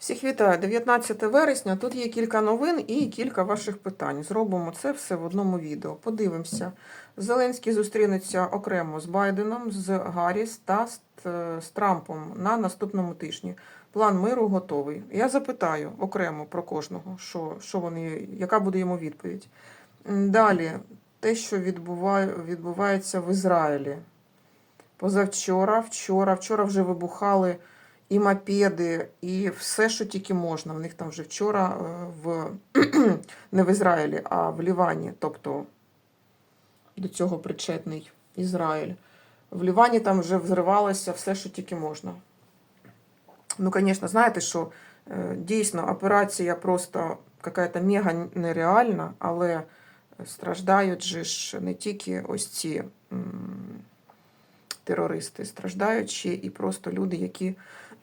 Всіх вітаю. 19 вересня. Тут є кілька новин і кілька ваших питань. Зробимо це все в одному відео. Подивимося. Зеленський зустрінеться окремо з Байденом, з Гарріс та з, е, Трампом на наступному тижні. План миру готовий. Я запитаю окремо про кожного, що, що вони, яка буде йому відповідь. Далі, те, що відбуває, відбувається в Ізраїлі. Позавчора, вчора, вчора вже вибухали і мопеди, і все, що тільки можна. В них там вже вчора е, в не в Ізраїлі, а в Лівані, тобто до цього причетний Ізраїль. В Лівані там вже взривалося все, що тільки можна. Ну, звісно, знаєте, що е, дійсно операція просто якась мега нереальна, але страждають же ж не тільки ось ці терористи, страждають ще і просто люди, які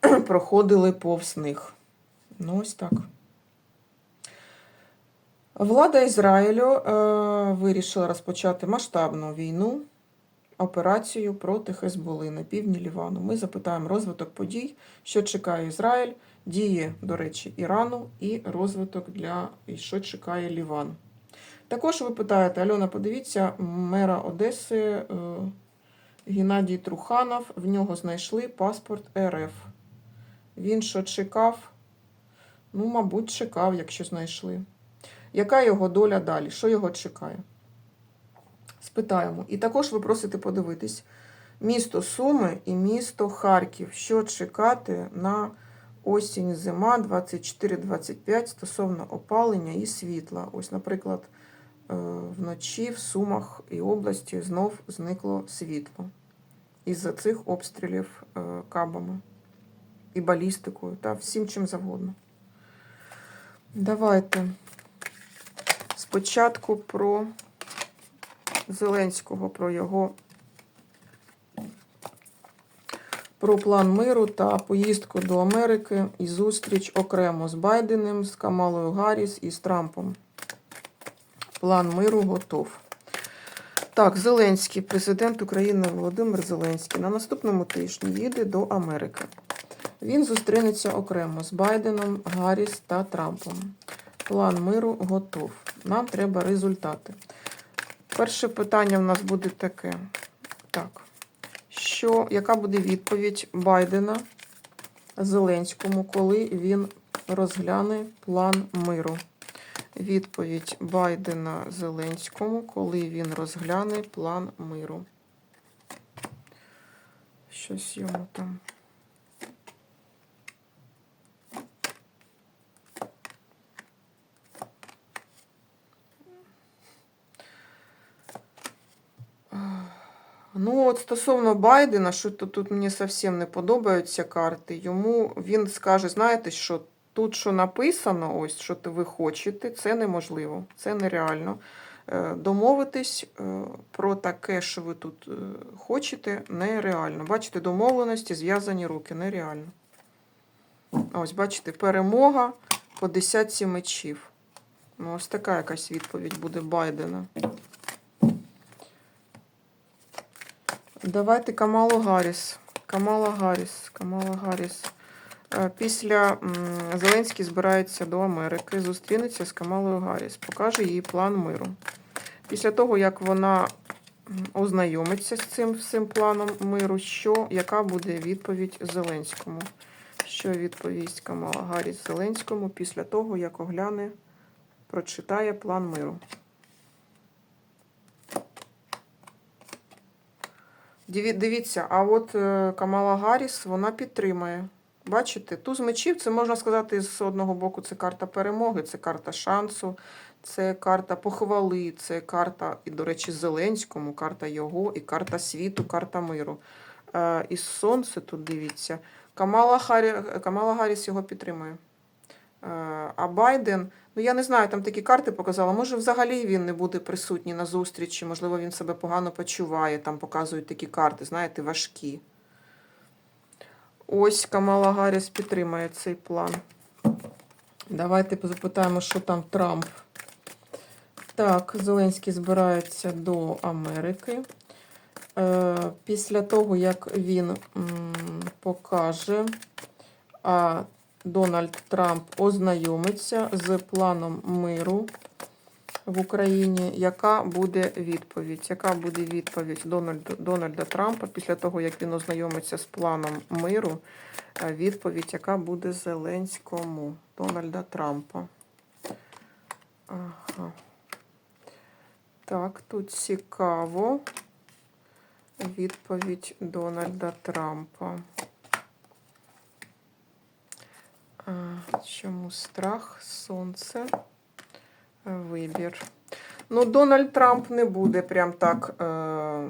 проходили повз них. Ну, ось так. Влада Ізраїлю е, вирішила розпочати масштабну війну, операцію проти Хезболи на півдні Лівану. Ми запитаємо розвиток подій, що чекає Ізраїль, дії, до речі, Ірану і розвиток для і що чекає Ліван. Також ви питаєте, Альона, подивіться, мера Одеси е, Геннадій Труханов, в нього знайшли паспорт РФ. Він що чекав? Ну, мабуть, чекав, якщо знайшли. Яка його доля далі? Що його чекає? Спитаємо. І також ви просите подивитись місто Суми і місто Харків. Що чекати на осінь, зима 24-25 стосовно опалення і світла. Ось, наприклад, е, вночі в Сумах і області знов зникло світло із-за цих обстрілів е, кабами і балістикою та всім чим завгодно. Давайте спочатку про Зеленського, про його про план миру та поїздку до Америки і зустріч окремо з Байденом, з Камалою Гарріс і з Трампом. План миру готов. Так, Зеленський, президент України Володимир Зеленський, на наступному тижні їде до Америки. Він зустрінеться окремо з Байденом, Гарріс та Трампом. План миру готов. Нам треба результати. Перше питання в нас буде таке. Так. Що, яка буде відповідь Байдена Зеленському, коли він розгляне план миру? Відповідь Байдена Зеленському, коли він розгляне план миру. Щось йому там. Ну, от стосовно Байдена, що то тут мені зовсім не подобаються карти. Йому він скаже: знаєте, що тут, що написано, ось що ви хочете, це неможливо, це нереально. Е, Домовитись е, про таке, що ви тут е, хочете, нереально. Бачите, домовленості, зв'язані руки, нереально. Ось, бачите, перемога по десятці мечів. Ну, ось така якась відповідь буде Байдена. Давайте Камалу Гарріс. Камала Гарріс. Камала Гарріс. Е, Після Зеленський збирається до Америки, зустрінеться з Камалою Гарріс, покаже їй план миру. Після того, як вона ознайомиться з цим всім планом миру, що, яка буде відповідь Зеленському? Що відповість Камала Гарріс Зеленському після того, як огляне, прочитає план миру? Дивіться, а от е, Камала Гарріс, вона підтримує. Бачите, туз мечів, це можна сказати, з одного боку, це карта перемоги, це карта шансу, це карта похвали, це карта, і, до речі, Зеленському, карта його, і карта світу, карта миру. Е, І сонце тут дивіться. Камала, Гарріс його підтримує. Е, А Байден, ну я не знаю, там такі карти показала. Може, взагалі він не буде присутній на зустрічі, можливо, він себе погано почуває. Там показують такі карти, знаєте, важкі. Ось Камала Гарріс підтримає цей план. Давайте запитаємо, що там Трамп. Так, Зеленський збирається до Америки. Е, Після того, як він покаже, Дональд Трамп ознайомиться з планом миру в Україні. Яка буде відповідь? Яка буде відповідь Дональда, Дональда Трампа після того, як він ознайомиться з планом миру? Е, Відповідь, яка буде Зеленському Дональда Трампа. Ага. Так, тут цікаво. Відповідь Дональда Трампа. Чому страх, сонце, вибір. Ну, Дональд Трамп не буде прям так. Е...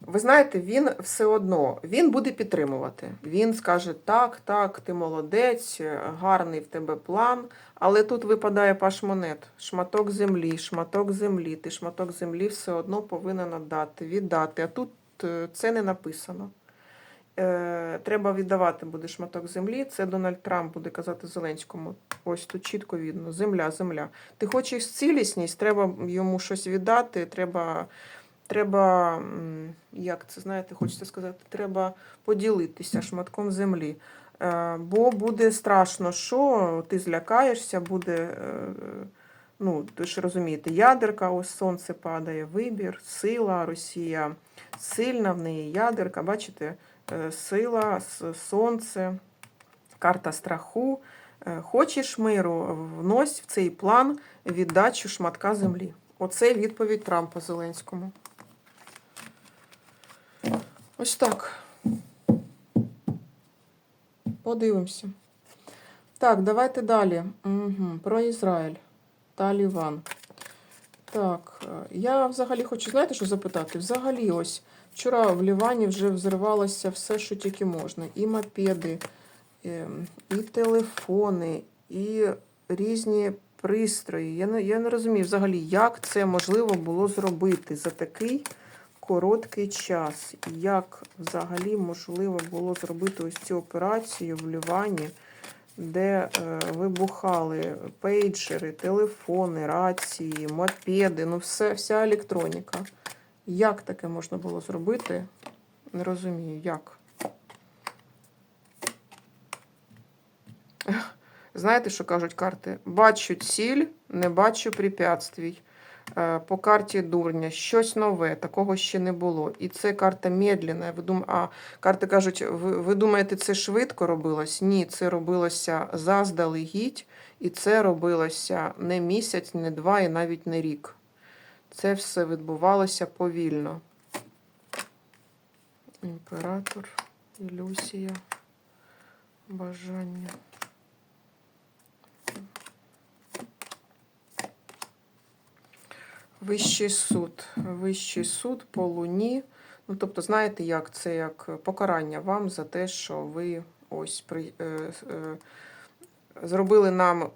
Ви знаєте, він все одно він буде підтримувати. Він скаже: так, так, ти молодець, гарний в тебе план. Але тут випадає паш монет. Шматок землі, шматок землі. Ти шматок землі все одно повинен віддати, віддати. А тут е, це не написано. Е, треба віддавати буде шматок землі. Це Дональд Трамп буде казати Зеленському. Ось тут чітко видно: земля, земля. Ти хочеш цілісність, треба йому щось віддати, треба. Треба, як це знаєте, хочеться сказати, треба поділитися шматком землі. Е, Бо буде страшно, що ти злякаєшся, буде, е, ну, ви ж розумієте, ядерка, ось сонце падає, вибір, сила, Росія сильна, в неї ядерка, бачите, сила, сонце, карта страху. Е, Хочеш миру, внось в цей план віддачу шматка землі. Оце відповідь Трампа Зеленському. Ось так. Подивимося. Так, давайте далі. Угу. Про Ізраїль. Таліван. Так, е, я взагалі хочу, знаєте, що запитати? Взагалі, ось вчора в Лівані вже взривалося все, що тільки можна. І мопеди, ем, і телефони, і різні пристрої. Я не, я не розумію взагалі, як це можливо було зробити за такий короткий час. Як взагалі можливо було зробити ось цю операцію в Лівані, де е, вибухали пейджери, телефони, рації, мопеди, ну все, вся електроніка. Як таке можна було зробити? Не розумію, як. Знаєте, що кажуть карти? Бачу ціль, не бачу препятствій. Е, По карті дурня, щось нове, такого ще не було. І це карта медленна. Ви дум... А карти кажуть, ви, ви думаєте, це швидко робилось? Ні, це робилося заздалегідь, і це робилося не місяць, не два і навіть не рік. Це все відбувалося повільно. Імператор, ілюзія, бажання. Вищий суд. Вищий суд по луні. Ну, тобто, знаєте, як це як покарання вам за те, що ви ось при, е, е, зробили нам е,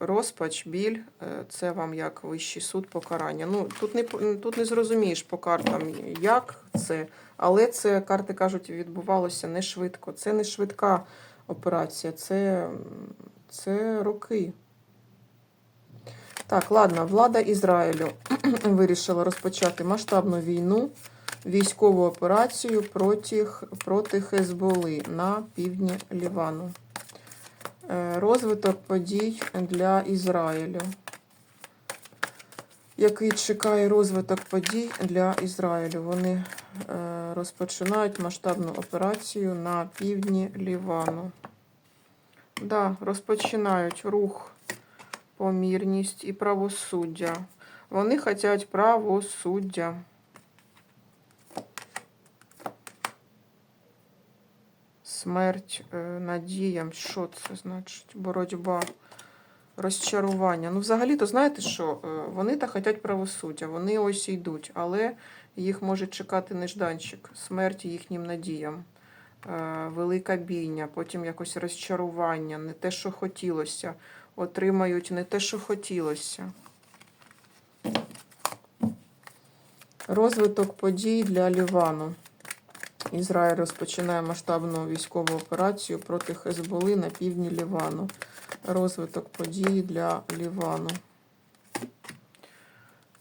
розпач, біль. Е, це вам як вищий суд покарання. Ну, тут не, тут не зрозумієш по картам, як це, але це, карти кажуть, відбувалося не швидко. Це не швидка операція, це, це роки. Так, ладно, влада Ізраїлю вирішила розпочати масштабну війну, військову операцію проти, проти Хезболи на півдні Лівану. Е, Розвиток подій для Ізраїлю. Який чекає розвиток подій для Ізраїлю? Вони е, розпочинають масштабну операцію на півдні Лівану. Да, розпочинають рух помірність і правосуддя. Вони хочуть правосуддя. Смерть е, надіям. Що це значить? Боротьба, розчарування. Ну, взагалі-то, знаєте що? Е, Вони та хочуть правосуддя. Вони ось йдуть, але їх може чекати нежданчик, смерть їхнім надіям. Е, Велика бійня, потім якось розчарування, не те, що хотілося отримають не те, що хотілося. Розвиток подій для Лівану. Ізраїль розпочинає масштабну військову операцію проти Хезболи на півдні Лівану. Розвиток подій для Лівану.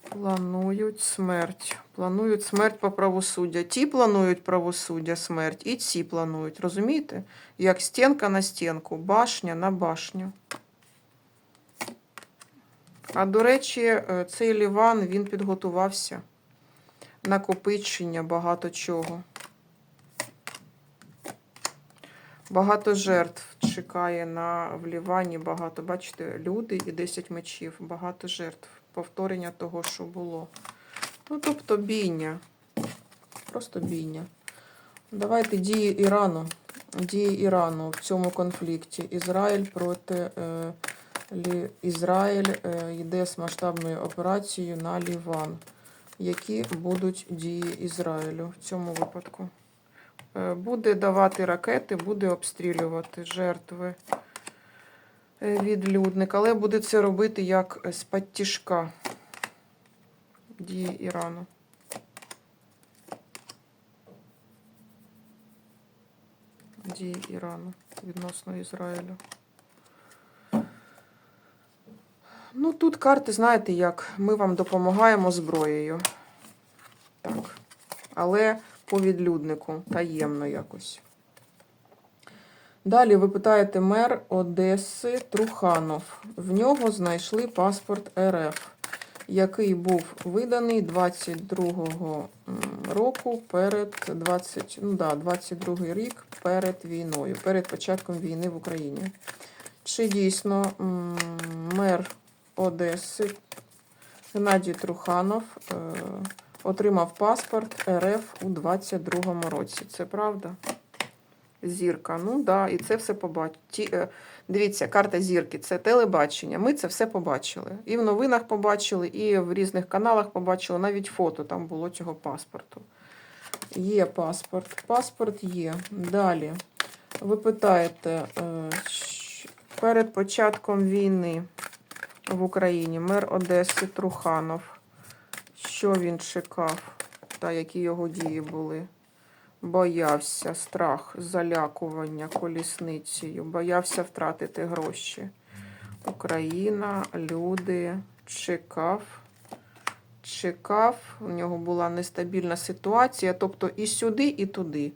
Планують смерть. Планують смерть по правосуддя. Ті планують правосуддя, смерть, і ці планують. Розумієте? Як стінка на стінку, башня на башню. А до речі, е, цей Ліван він підготувався. Накопичення багато чого. Багато жертв чекає на в Лівані. Багато, бачите, люди і 10 мечів, багато жертв. Повторення того, що було. Ну, тобто бійня. Просто бійня. Давайте дії Ірану. Дії Ірану в цьому конфлікті. Ізраїль проти е. Ізраїль е, йде з масштабною операцією на Ліван. Які будуть дії Ізраїлю в цьому випадку? Е, Буде давати ракети, буде обстрілювати жертви е, відлюдник, але буде це робити як з-під тяжка дії Ірану. Дії Ірану відносно Ізраїлю. Ну, тут карти, знаєте, як ми вам допомагаємо зброєю. Так. Але по відлюднику таємно якось. Далі ви питаєте мер Одеси Труханов. В нього знайшли паспорт РФ, який був виданий 22-го року перед 20, ну да, 22 рік перед війною, перед початком війни в Україні. Чи дійсно мер Одеси Геннадій Труханов е, отримав паспорт РФ у 22-му році? Це правда? Зірка, ну да, і це все побачили. Дивіться, карта зірки це телебачення. Ми це все побачили. І в новинах побачили, і в різних каналах побачили. Навіть фото там було цього паспорту. Є паспорт. Паспорт є. Далі. Ви питаєте, е, перед початком війни в Україні мер Одеси Труханов. Що він чекав та які його дії були? Боявся, страх, залякування колісницею, боявся втратити гроші. Україна, люди, чекав, чекав, у нього була нестабільна ситуація, тобто і сюди, і туди.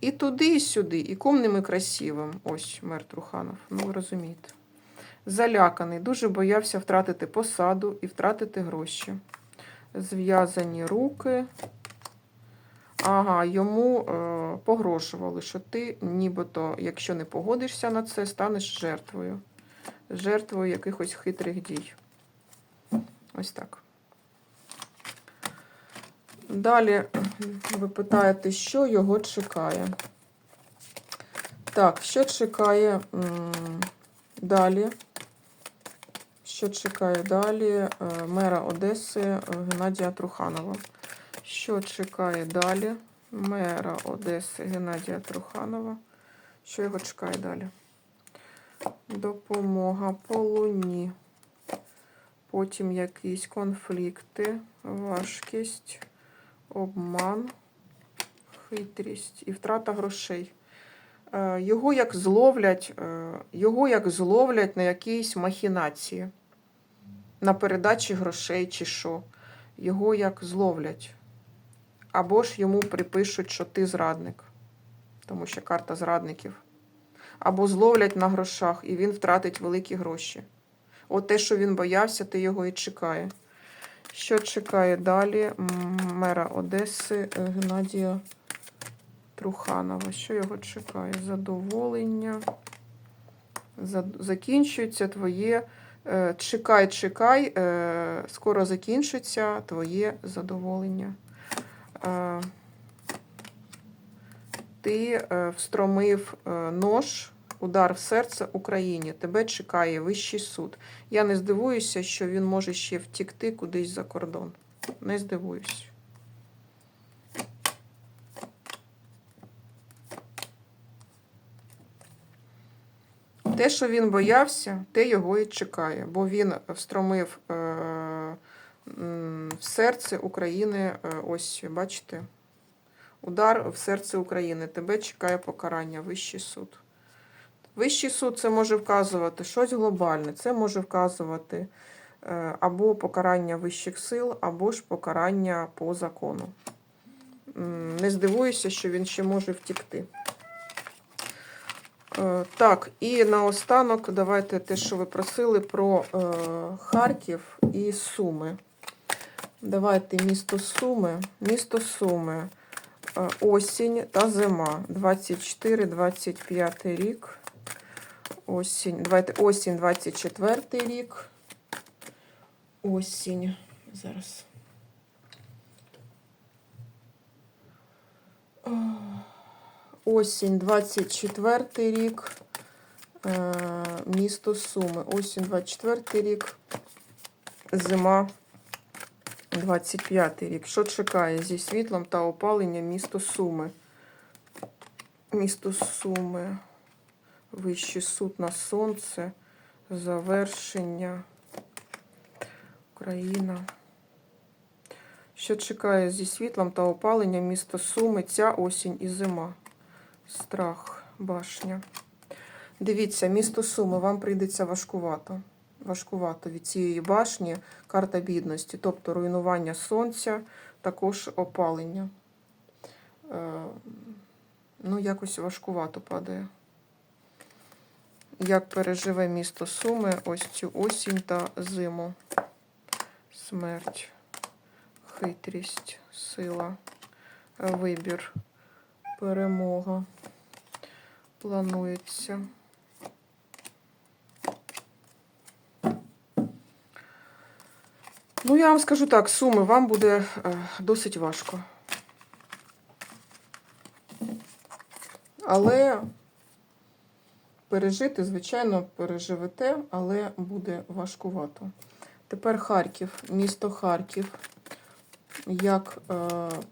І туди, і сюди, і кумним, і красивим. Ось мер Труханов. Ну, ви розумієте. Заляканий, дуже боявся втратити посаду і втратити гроші. Зв'язані руки. Ага, йому е, погрожували, що ти нібито, якщо не погодишся на це, станеш жертвою. Жертвою якихось хитрих дій. Ось так. Далі ви питаєте, що його чекає. Так, що чекає м, далі? Що чекає далі е, мера Одеси е, Геннадія Труханова? Що чекає далі мера Одеси Геннадія Труханова? Що його чекає далі? Допомога по луні. Потім якісь конфлікти, важкість, обман, хитрість і втрата грошей. Е, Його як зловлять, його як зловлять на якійсь махінації, на передачі грошей чи що. Його як зловлять. Або ж йому припишуть, що ти зрадник, тому що карта зрадників. Або зловлять на грошах, і він втратить великі гроші. От те, що він боявся, ти його і чекає. Що чекає далі мера Одеси Геннадія Труханова? Що його чекає? Задоволення. Закінчується твоє. Е, Чекай, чекай, е, скоро закінчиться твоє задоволення. Е, Ти встромив нож, удар в серце Україні. Тебе чекає вищий суд. Я не здивуюся, що він може ще втікти кудись за кордон. Не здивуюсь. Те, що він боявся, те його і чекає, бо він встромив е, в серце України, е, ось, бачите, удар в серце України. Тебе чекає покарання, вищий суд. Вищий суд це може вказувати щось глобальне, це може вказувати Е, Або покарання вищих сил, або ж покарання по закону. Не здивуюся, що він ще може втікти. Е, Так, і наостанок давайте те, що ви просили про е, Харків і Суми. Давайте місто Суми. Місто Суми. Е, Осінь та зима. 24-25 рік. Осінь. Давайте осінь 24 рік. Осінь. Зараз. Осінь 24 рік. Е, Місто Суми. Осінь 24 рік. Зима 25 рік. Що чекає зі світлом та опаленням місто Суми? Місто Суми. Вищий суд на сонце. Завершення. Україна. Що чекає зі світлом та опаленням місто Суми, ця осінь і зима. Страх, башня. Дивіться, місто Суми, вам прийдеться важкувато. Важкувато від цієї башні карта бідності, тобто руйнування сонця, також опалення. Е, ну, якось важкувато падає. Як переживе місто Суми ось цю осінь та зиму? Смерть, хитрість, сила, вибір, перемога. Планується. Ну, я вам скажу так, суми вам буде е, досить важко. Але пережити, звичайно, переживете, але буде важкувато. Тепер Харків, місто Харків. Як е,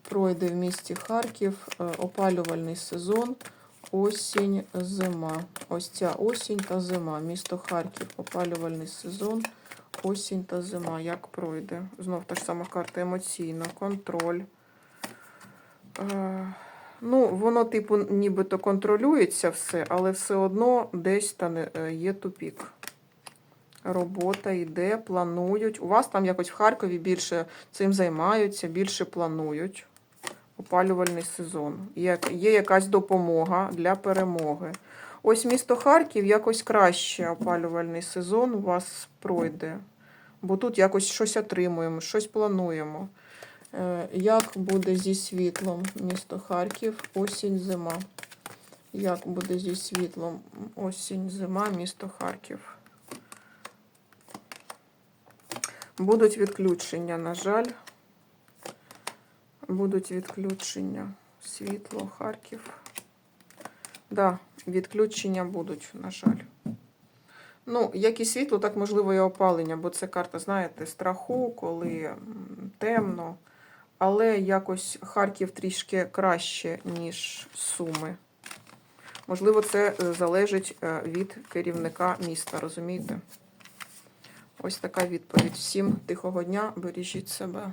пройде в місті Харків е, опалювальний сезон, осінь, зима. Ось ця осінь та зима. Місто Харків, опалювальний сезон, осінь та зима. Як пройде? Знов та ж сама карта емоційна, контроль. Е, ну, воно, типу, нібито контролюється все, але все одно десь там є тупік. Робота йде, планують. У вас там якось в Харкові більше цим займаються, більше планують. Опалювальний сезон. Є, якась допомога для перемоги. Ось місто Харків якось краще опалювальний сезон у вас пройде. Бо тут якось щось отримуємо, щось плануємо. Е, Як буде зі світлом місто Харків, осінь, зима? Як буде зі світлом осінь, зима, місто Харків? Будуть відключення, на жаль. Будуть відключення. Світло, Харків. Да, відключення будуть, на жаль. Ну, як і світло, так можливо і опалення, бо це карта, знаєте, страху, коли темно. Але якось Харків трішки краще, ніж Суми. Можливо, це е, залежить е, від керівника міста, розумієте? Ось така відповідь. Всім тихого дня, бережіть себе.